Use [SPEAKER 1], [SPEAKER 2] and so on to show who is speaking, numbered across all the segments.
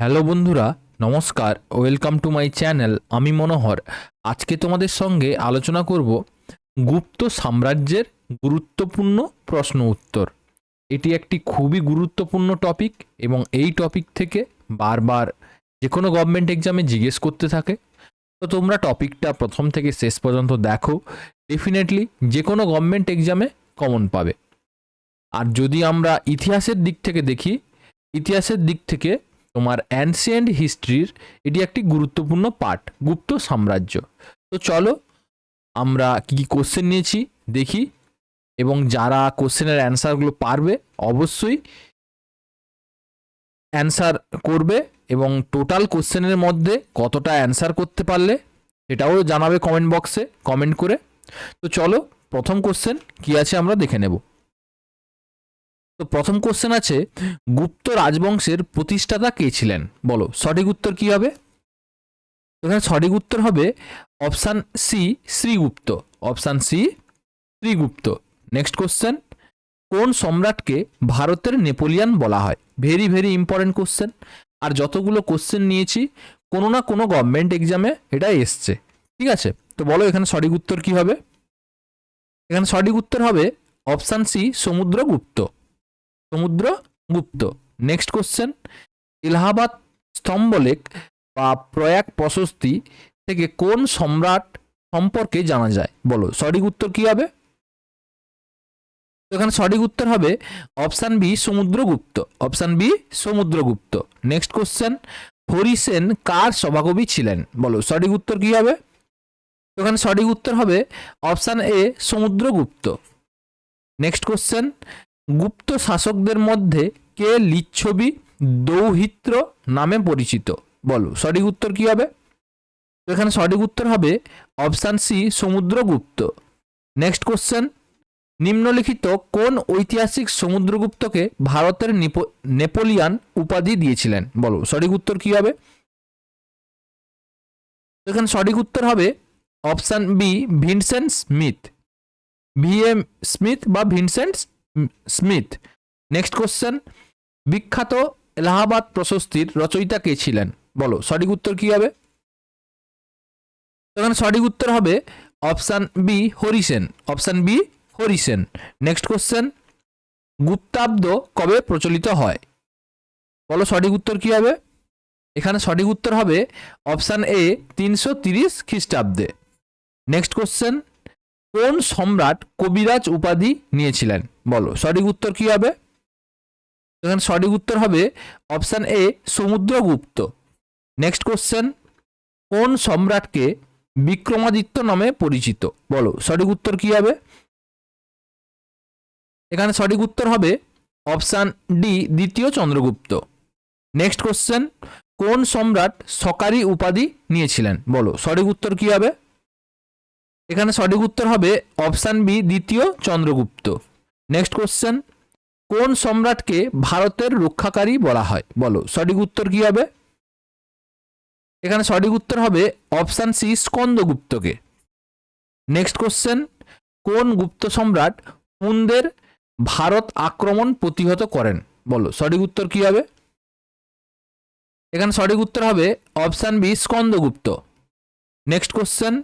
[SPEAKER 1] Hello বন্ধুরা, নমস্কার, welcome to my channel, আমি মনোহর। আজকে তোমাদের সঙ্গে আলোচনা করব গুপ্ত সাম্রাজ্যের গুরুত্বপূর্ণ প্রশ্ন উত্তর। এটি একটি খুবই গুরুত্বপূর্ণ টপিক এবং এই টপিক থেকে বারবার যে কোনো গভর্নমেন্ট এক্সামে জিজ্ঞেস করতে থাকে। তো তোমরা টপিকটা প্রথম থেকে শেষ পর্যন্ত দেখো ডেফিনেটলি যে কোনো গভর্নমেন্ট এক্সামে কমন পাবে। আর যদি আমরা ইতিহাসের দিক থেকে দেখি, ইতিহাসের দিক থেকে তোমার অ্যানসিয়েন্ট হিস্ট্রির এটি একটি গুরুত্বপূর্ণ পার্ট গুপ্ত সাম্রাজ্য। তো চলো, আমরা কী কী কোশ্চেন নিয়েছি দেখি, এবং যারা কোশ্চেনের অ্যান্সারগুলো পারবে, অবশ্যই অ্যান্সার করবে, এবং টোটাল কোশ্চেনের মধ্যে কতটা অ্যান্সার করতে পারলে, সেটাও জানাবে কমেন্ট বক্সে কমেন্ট করে। তো চলো, প্রথম কোশ্চেন কী আছে আমরা দেখে নেব। তো প্রথম কোশ্চেন আছে, গুপ্ত রাজবংশের প্রতিষ্ঠাতা কে ছিলেন? বলো, সঠিক উত্তর কি হবে? এখানে সঠিক উত্তর হবে option C Srigupta. Option C Srigupta. Next question কোন সম্রাটকে ভারতের নেপোলিয়ান বলা হয়? ভেরি ভেরি ইম্পর্টেন্ট কোশ্চেন আর যতগুলো কোশ্চেন নিয়েছি, কোনো না কোনো গভর্নমেন্ট এক্সামে এটা এসছে। ঠিক আছে? তো বলো, এখানে সঠিক উত্তর কি হবে? এখানে সঠিক উত্তর হবে option C Samudragupta. Samudragupta next question Allahabad স্তম্ভলেখ বা প্রয়াগ প্রশস্তি থেকে কোন সম্রাট সম্পর্কে জানা যায়? বলো, সঠিক উত্তর কি হবে? এখানে সঠিক উত্তর হবে option B, Samudragupta. Option B, Samudragupta. Next question Harisena কার সভাকবি ছিলেন? বলো, সঠিক উত্তর কি হবে? এখানে সঠিক উত্তর হবে option A, Samudragupta. Next question Gupta শাসকদের মধ্যে কে লিচ্ছবি দৌহিত্র নামে পরিচিত? বলো, সঠিক উত্তর কি হবে? তো এখানে সঠিক উত্তর হবে option C, Samudragupta. Next question. নিম্নলিখিত কোন ঐতিহাসিক সমুদ্রগুপ্তকে ভারতের নেপোলিয়ান উপাধি দিয়েছিলেন? বলো, সঠিক উত্তর কি হবে? এখানে সঠিক উত্তর হবে option B, Vincent Smith. V M Smith বা ভিনসেন্ট স্মিথ। নেক্সট কোশ্চেন বিখ্যাত এলাহাবাদ প্রশস্তির রচয়িতা কে ছিলেন? বলো, সঠিক উত্তর কি হবে? এখানে সঠিক উত্তর হবে option B, Harisena. Option B, Harisena. Next question গুপ্তাব্দ কবে প্রচলিত হয়? বলো, সঠিক উত্তর কি হবে? এখানে সঠিক উত্তর হবে অপশান এ, তিনশো তিরিশ খ্রিস্টাব্দে। নেক্সট কোশ্চেন কোন সম্রাট কবিরাজ উপাধি নিয়েছিলেন? বলো, সঠিক উত্তর কি হবে? এখানে সঠিক উত্তর হবে option A Samudragupta. Next question কোন সম্রাটকে বিক্রমাদিত্য নামে পরিচিত? বলো, সঠিক উত্তর কি হবে? এখানে সঠিক উত্তর হবে অপশান ডি দ্বিতীয় চন্দ্রগুপ্ত। নেক্সট কোশ্চেন কোন সম্রাট সকারি উপাধি নিয়েছিলেন? বলো, সঠিক উত্তর কি হবে? এখানে সঠিক উত্তর হবে অপশান বি, দ্বিতীয় চন্দ্রগুপ্ত। নেক্সট কোশ্চেন কোন সম্রাটকে ভারতের রক্ষাকারী বলা হয়? বলো, সঠিক উত্তর কি হবে? এখানে সঠিক উত্তর হবে অপশান সি, স্কন্দগুপ্তকে। নেক্সট কোশ্চেন কোন গুপ্ত সম্রাট পুনদের ভারত আক্রমণ প্রতিহত করেন? বলো, সঠিক উত্তর কি হবে? এখানে সঠিক উত্তর হবে option B, Skandagupta. Next question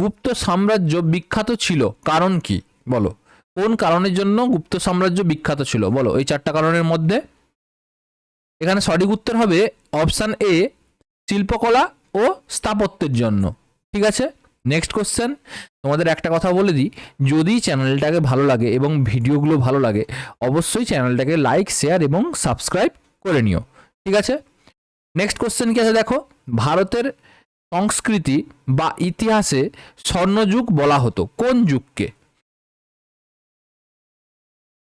[SPEAKER 1] Gupta সাম্রাজ্য বিখ্যাত ছিল। কারণ কি? বলো। কোন কারণের জন্য গুপ্ত সাম্রাজ্য বিখ্যাত ছিল? বলো। এই চারটা কারণের মধ্যে। এখানে সঠিক উত্তর হবে অপশান এ, শিল্পকলা ও স্থাপত্যের জন্য। ঠিক আছে? নেক্সট কোশ্চেন তোমাদের একটা কথা বলে দিই। যদি চ্যানেলটাকে ভালো লাগে এবং ভিডিওগুলো ভালো লাগে, অবশ্যই চ্যানেলটাকে লাইক শেয়ার এবং সাবস্ক্রাইব করে নিও। ঠিক আছে? নেক্সট কোশ্চেন কি আছে দেখো? ভারতের সংস্কৃতি বা ইতিহাসে স্বর্ণযুগ বলা হতো। কোন যুগকে?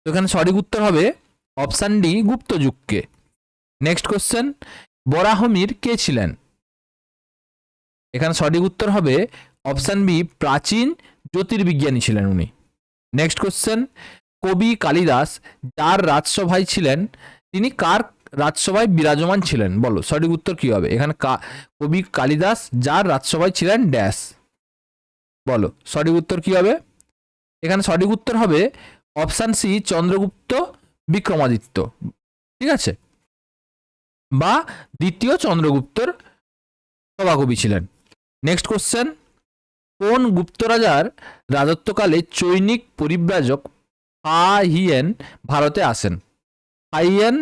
[SPEAKER 1] এখানে সঠিক উত্তর হবে অপশান ডি, গুপ্ত যুগকে। নেক্সট কোশ্চেন, বরাহমির কে ছিলেন? এখানে সঠিক উত্তর হবে অপশান বি, প্রাচীন জ্যোতির্বিজ্ঞানী ছিলেন উনি। নেক্সট কোশ্চেন, কবি কালিদাস যার রাজসভায় ছিলেন, তিনি কার রাজসভায় বিরাজমান ছিলেন। বলো, সঠিক উত্তর কি হবে? এখানে কবি কালিদাস, যার রাজসভায় ছিলেন ড্যাশ বলো, সঠিক উত্তর কি হবে? এখানে সঠিক উত্তর হবে অপশান সি, চন্দ্রগুপ্ত, বিক্রমাদিত্য। ঠিক আছে? বা দ্বিতীয় চন্দ্রগুপ্তর সভাকবি ছিলেন। নেক্সট কোশ্চেন কোন গুপ্ত রাজার রাজত্বকালে চৈনিক পরিব্রাজক হাইয়েন ভারতে আসেন? হাইয়েন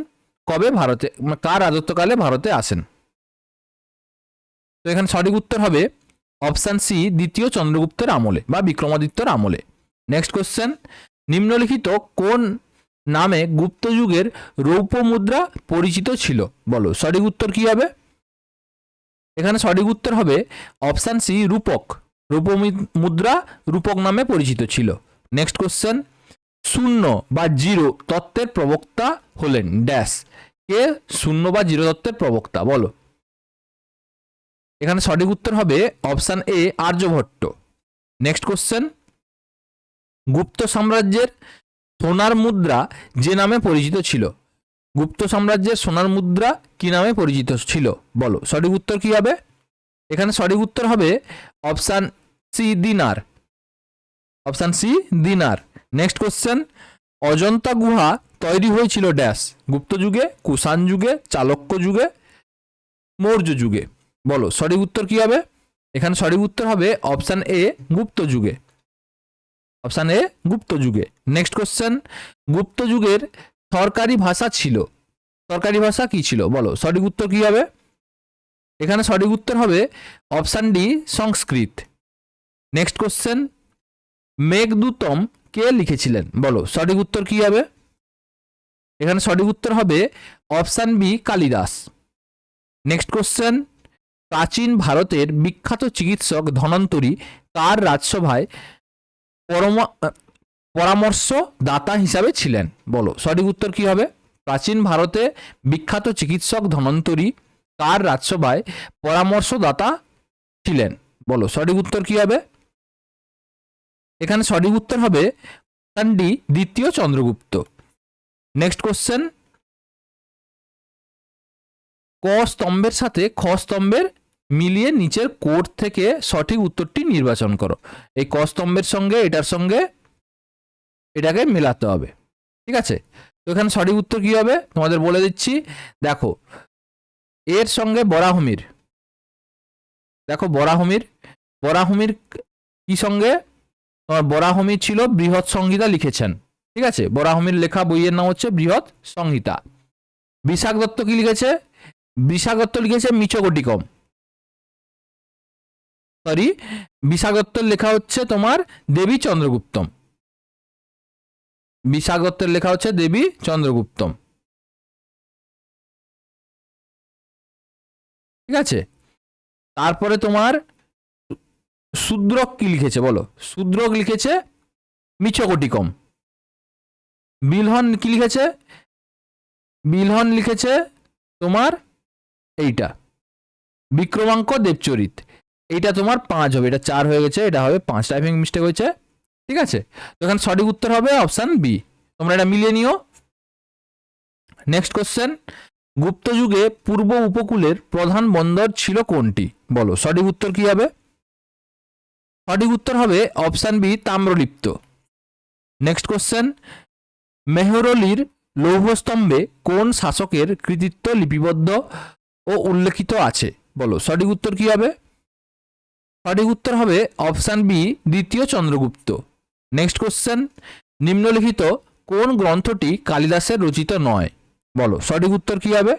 [SPEAKER 1] কবে ভারতে মানে কার রাজত্বকালে ভারতে আসেন? তো এখানে সঠিক উত্তর হবে অপশান সি, দ্বিতীয় চন্দ্রগুপ্তের আমলে বা বিক্রমাদিত্যর আমলে। নেক্সট কোশ্চেন নিম্নলিখিত কোন নামে গুপ্ত যুগের রৌপ্য মুদ্রা পরিচিত ছিল? বলো, সঠিক উত্তর কি হবে? এখানে সঠিক উত্তর হবে অপশান সি, রূপক। রূপ মুদ্রা রূপক নামে পরিচিত ছিল। নেক্সট কোশ্চেন শূন্য বা জিরো তত্ত্বের প্রবক্তা হলেন ড্যাশ। কে? শূন্য বা জিরো তত্ত্বের প্রবক্তা, বলো। এখানে সঠিক উত্তর হবে option A, Aryabhata. Next question. Gupta সাম্রাজ্যের সোনার মুদ্রা যে নামে পরিচিত ছিল? গুপ্ত সাম্রাজ্যের সোনার মুদ্রা কি নামে পরিচিত ছিল? বলো, সঠিক উত্তর কি হবে? এখানে সঠিক উত্তর হবে option C, dinar. Option C, dinar. Next question. Ajanta গুহা তৈরি হয়েছিল ড্যাশ। গুপ্ত যুগে, কুষাণ যুগে, চালক্য যুগে, মৌর্য যুগে। বলো, সঠিক উত্তর কি হবে? এখানে সঠিক উত্তর হবে অপশান এ, গুপ্ত যুগে। অপশান এ, গুপ্ত যুগে। নেক্সট কোশ্চেন গুপ্ত যুগের সরকারি ভাষা ছিল। সরকারি ভাষা কি ছিল? বলো, সঠিক উত্তর কি হবে? এখানে সঠিক উত্তর হবে option D, Sanskrit. Next question Meghadutam কে লিখেছিলেন? বলো, সঠিক উত্তর কি হবে? এখানে সঠিক উত্তর হবে option B Kalidasa. Next question প্রাচীন ভারতের বিখ্যাত চিকিৎসক ধনন্তরী কার রাজসভায় পরমা- পরামর্শদাতা হিসাবে ছিলেন? বলো, সঠিক উত্তর কি হবে? প্রাচীন ভারতে বিখ্যাত চিকিৎসক ধনন্তরী কার রাজসভায় পরামর্শদাতা ছিলেন? বলো, সঠিক উত্তর কি হবে? এখানে সঠিক উত্তর হবে ডি দ্বিতীয় চন্দ্রগুপ্ত। নেক্সট কোশ্চেন ক স্তম্ভের সাথে খ স্তম্ভের মিলিয়ে নিচের কোড থেকে সঠিক উত্তরটি নির্বাচন করো। এই ক স্তম্ভের সঙ্গে, এটার সঙ্গে এটাকে মেলাতে হবে। ঠিক আছে? তো এখানে সঠিক উত্তর কি হবে? তোমাদের বলে দিচ্ছি, দেখো, এর সঙ্গে বরাহমির। দেখো, বরাহমির বরাহমির কি সঙ্গে? তোমার বরাহমির ছিল বৃহৎ সংহিতা লিখেছেন। ঠিক আছে বরাহমির লেখা বইয়ের নাম হচ্ছে বৃহৎ সংহিতা বিশাখ দত্ত কি লিখেছে বিশাখ দত্ত লিখেছে মিচকটিকম সরি বিশাখ দত্তর লেখা হচ্ছে তোমার দেবী চন্দ্রগুপ্তম বিশাখ দত্তের লেখা হচ্ছে দেবী চন্দ্রগুপ্তম ঠিক আছে তারপরে তোমার শূদ্রক কি লিখেছে বলো শূদ্রক লিখেছে মিচকটিকম বিলহন কি লিখেছে? বিলহন লিখেছে তোমার এইটা। বিক্রমাঙ্ক দেবচরিত। এইটা তোমার পাঁচ হবে, এটা চার হয়ে গেছে, এটা হবে পাঁচ। টাইপিং মিস্টেক হয়েছে, ঠিক আছে? তো এখানে সঠিক উত্তর হবে অপশান বি তোমরা এটা মিলিয়ে নিও। নেক্সট কোশ্চেন গুপ্ত যুগে পূর্ব উপকূলের প্রধান বন্দর ছিল কোনটি? বলো, সঠিক উত্তর কি হবে? সঠিক উত্তর হবে option B Tamralipta. Next question মেহরলির লৌহস্তম্ভে কোন শাসকের কৃতিত্ব লিপিবদ্ধ ও উল্লেখিত আছে? বলো, সঠিক উত্তর কি হবে? সঠিক উত্তর হবে অপশান বি, দ্বিতীয় চন্দ্রগুপ্ত। নেক্সট কোশ্চেন, নিম্নলিখিত কোন গ্রন্থটি কালিদাসের রচিত নয়? বলো, সঠিক উত্তর কি হবে?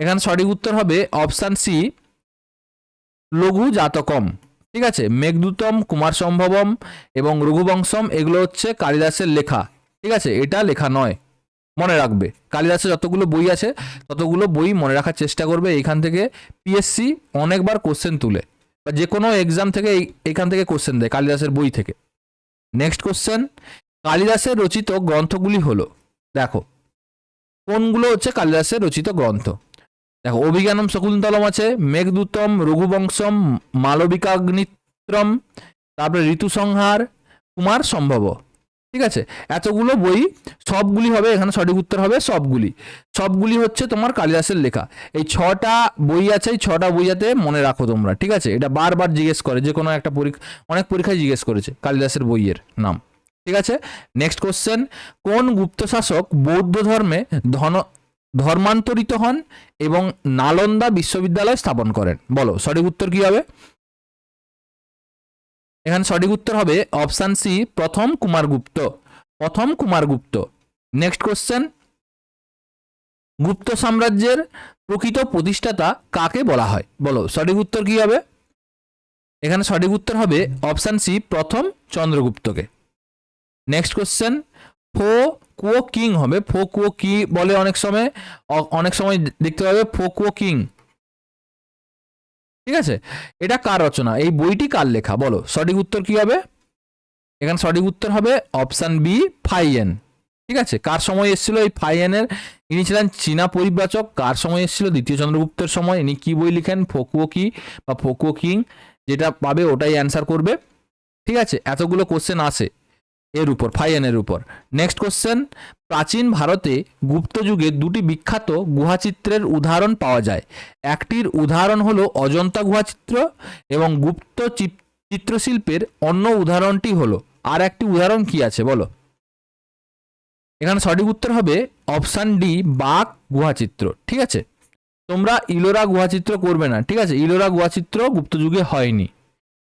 [SPEAKER 1] এখানে সঠিক উত্তর হবে অপশান সি, লঘু জাতকম। ঠিক আছে, মেঘদূতম কুমার সম্ভবম এবং রঘুবংশম, এগুলো হচ্ছে কালিদাসের লেখা। ঠিক আছে, এটা লেখা নয়, মনে রাখবে। কালিদাসের যতগুলো বই আছে, ততগুলো বই মনে রাখার চেষ্টা করবে এখান থেকে পিএসসি অনেকবার কোশ্চেন তুলে। বা যে কোনো এক্সাম থেকে এই- এখান থেকে কোশ্চেন দেয় কালিদাসের বই থেকে। নেক্সট কোশ্চেন কালিদাসের রচিত গ্রন্থগুলি হলো, দেখো, কোনগুলো হচ্ছে কালিদাসের রচিত গ্রন্থ? দেখো, অভিজ্ঞানম শকুন্তলম আছে, মেঘদূতম, রঘুবংশম, মালবিকাগ্নিত্রম, তারপরে ঋতুসংহার, কুমার সম্ভব। ঠিক আছে? এতগুলো বই সবগুলি হবে, এখানে সঠিক উত্তর হবে সবগুলি। সবগুলি হচ্ছে তোমার কালিদাসের লেখা। এই ছটা বই আছে, এই ছটা বই যাতে মনে রাখো তোমরা, ঠিক আছে? এটা বারবার জিজ্ঞেস করে, যে কোনো একটা পরীক্ষা, অনেক পরীক্ষায় জিজ্ঞেস করেছে কালিদাসের বইয়ের নাম। ঠিক আছে? নেক্সট কোশ্চেন কোন গুপ্ত শাসক বৌদ্ধ ধর্মে ধন, ধর্মান্তরিত হন এবং নালন্দা বিশ্ববিদ্যালয় স্থাপন করেন? বলো, সঠিক উত্তর কি হবে? এখানে সঠিক উত্তর হবে অপশান সি, প্রথম কুমারগুপ্ত। প্রথম কুমারগুপ্ত। নেক্সট কোশ্চেন গুপ্ত সাম্রাজ্যের প্রকৃত প্রতিষ্ঠাতা কাকে বলা হয়? বলো, সঠিক উত্তর কি হবে? এখানে সঠিক উত্তর হবে অপশান সি, প্রথম চন্দ্রগুপ্তকে। নেক্সট কোশ্চেন ফো কুয়ো কিং হবে। ফো কুও কি বলে অনেক সময়? অনেক সময় দেখতে পাবে, ফো কুও কিং। ঠিক আছে? এটা কার রচনা? এই বইটি কার লেখা? বলো। সঠিক উত্তর কি হবে? এখানে সঠিক উত্তর হবে অপশান বি, ফাইয়েন। ঠিক আছে? কার সময় এসেছিল এই ফাইয়েনের? ইনি ছিলেন চীনা পরিব্রাজক। কার সময় এসেছিল? দ্বিতীয় চন্দ্রগুপ্তের সময়। ইনি কি বই লিখেন? ফকুও কি বা ফকুও কিং? যেটা পাবে ওটাই অ্যান্সার করবে। ঠিক আছে? এতগুলো কোশ্চেন আসে এর উপর, ফাইয়েনের উপর। নেক্সট কোশ্চেন প্রাচীন ভারতে গুপ্ত যুগে দুটি বিখ্যাত গুহাচিত্রের উদাহরণ পাওয়া যায়। একটির উদাহরণ হলো অজন্তা গুহাচিত্র এবং গুপ্ত চিত্রশিল্পের অন্য উদাহরণটি হলো। আর একটি উদাহরণ কি আছে বলো? এখানে সঠিক উত্তর হবে অপশান ডি, বাঘ গুহাচিত্র, ঠিক আছে? তোমরা ইলোরা গুহাচিত্র করবে না, ঠিক আছে? ইলোরা গুহাচিত্র গুপ্ত যুগে হয়নি।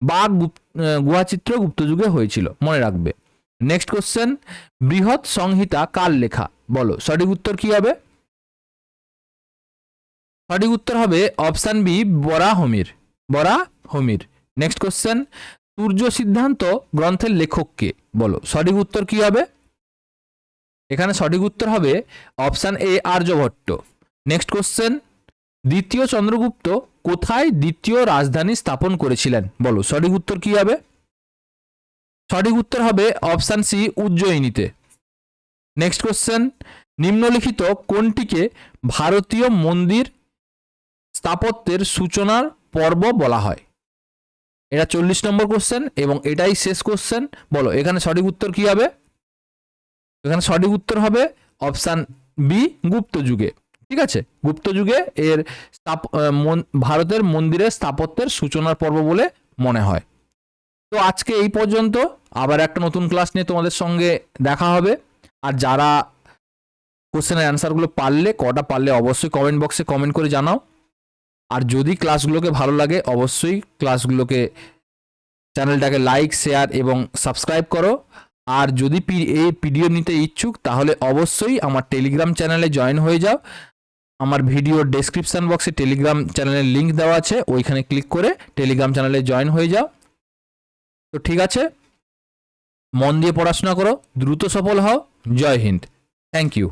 [SPEAKER 1] বাঘ গুপ- গুহাচিত্র গুপ্ত যুগে হয়েছিল, মনে রাখবে। নেক্সট কোশ্চেন বৃহৎ সংহিতা কার লেখা? বলো, সঠিক উত্তর কি হবে? সঠিক উত্তর হবে option B Varahamihira. Varahamihira. Next question Surya Siddhanta গ্রন্থের লেখক কে? বলো, সঠিক উত্তর কি হবে? এখানে সঠিক উত্তর হবে option A Aryabhata. Next question দ্বিতীয় চন্দ্রগুপ্ত কোথায় দ্বিতীয় রাজধানী স্থাপন করেছিলেন? বলো, সঠিক উত্তর কি হবে? সঠিক উত্তর হবে অপশান সি, উজ্জয়িনীতে। নেক্সট কোশ্চেন নিম্নলিখিত কোনটিকে ভারতীয় মন্দির স্থাপত্যের সূচনার পর্ব বলা হয়? এটা চল্লিশ নম্বর কোশ্চেন এবং এটাই শেষ কোশ্চেন বলো, এখানে সঠিক উত্তর কি হবে? এখানে সঠিক উত্তর হবে অপশান বি গুপ্ত যুগে। ঠিক আছে? গুপ্ত যুগে এর ভারতের মন্দিরের স্থাপত্যের সূচনার পর্ব বলে মনে হয়। তো আজকে এই পর্যন্ত। আবার একটা নতুন ক্লাস নিয়ে তোমাদের সঙ্গে দেখা হবে। আর যারা কোশ্চেনের অ্যান্সারগুলো পারলে, কটা পারলে অবশ্যই কমেন্ট বক্সে কমেন্ট করে জানাও। আর যদি ক্লাসগুলোকে ভালো লাগে, অবশ্যই ক্লাসগুলোকে চ্যানেলটাকে লাইক শেয়ার এবং সাবস্ক্রাইব করো। আর যদি এই পিডিএফ নিতে ইচ্ছুক, তাহলে অবশ্যই আমার টেলিগ্রাম চ্যানেলে জয়েন হয়ে যাও। আমার ভিডিও ডেসক্রিপশন বক্সে টেলিগ্রাম চ্যানেলের লিঙ্ক দেওয়া আছে, ওইখানে ক্লিক করে টেলিগ্রাম চ্যানেলে জয়েন হয়ে যাও। তো ঠিক আছে। মন দিয়ে পড়াশোনা করো দ্রুত সফল হও। জয় হিন্দ। Thank you